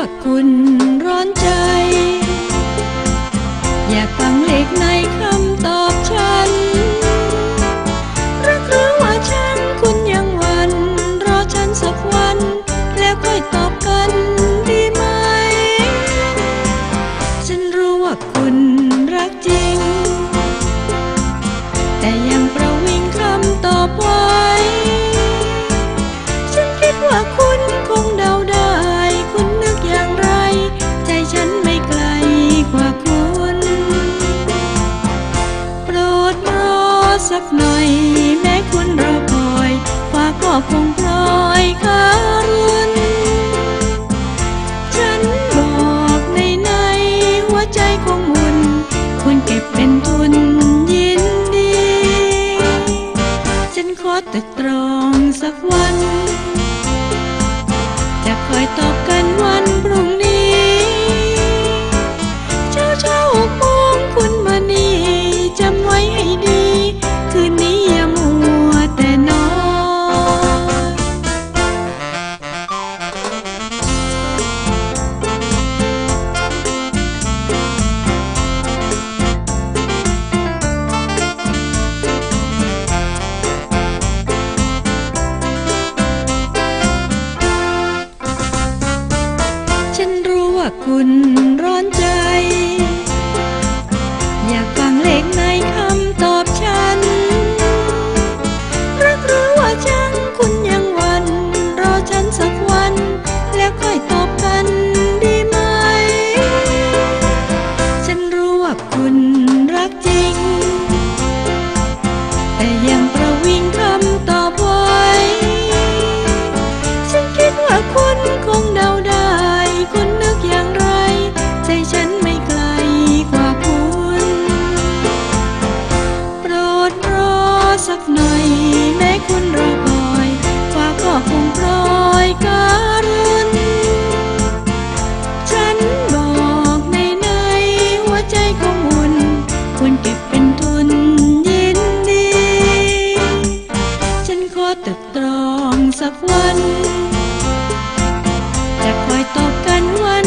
ว่คุณร้อนใจ อยากฟังเล็กใน หน่อย แม้คุณรอคอยฟ้าก็คงพลอยคารุนฉันบอกในในหัวใจคงมุนควรเก็บเป็นทุนยินดี ฉันขอแต่ตรองสักวัน จะคอยตอบกันวันพรุ่งนี้ คุณร้อนใจ อยากฟังเลขในคำตอบฉัน รักหรือว่าชังคุณยังวัน รอฉันสักวัน แล้วค่อยตอบกันดีไหม ฉันรู้ว่าคุณรักจริง แต่ยัง ตึกตรองสักวัน จะคอยตอบกันว่า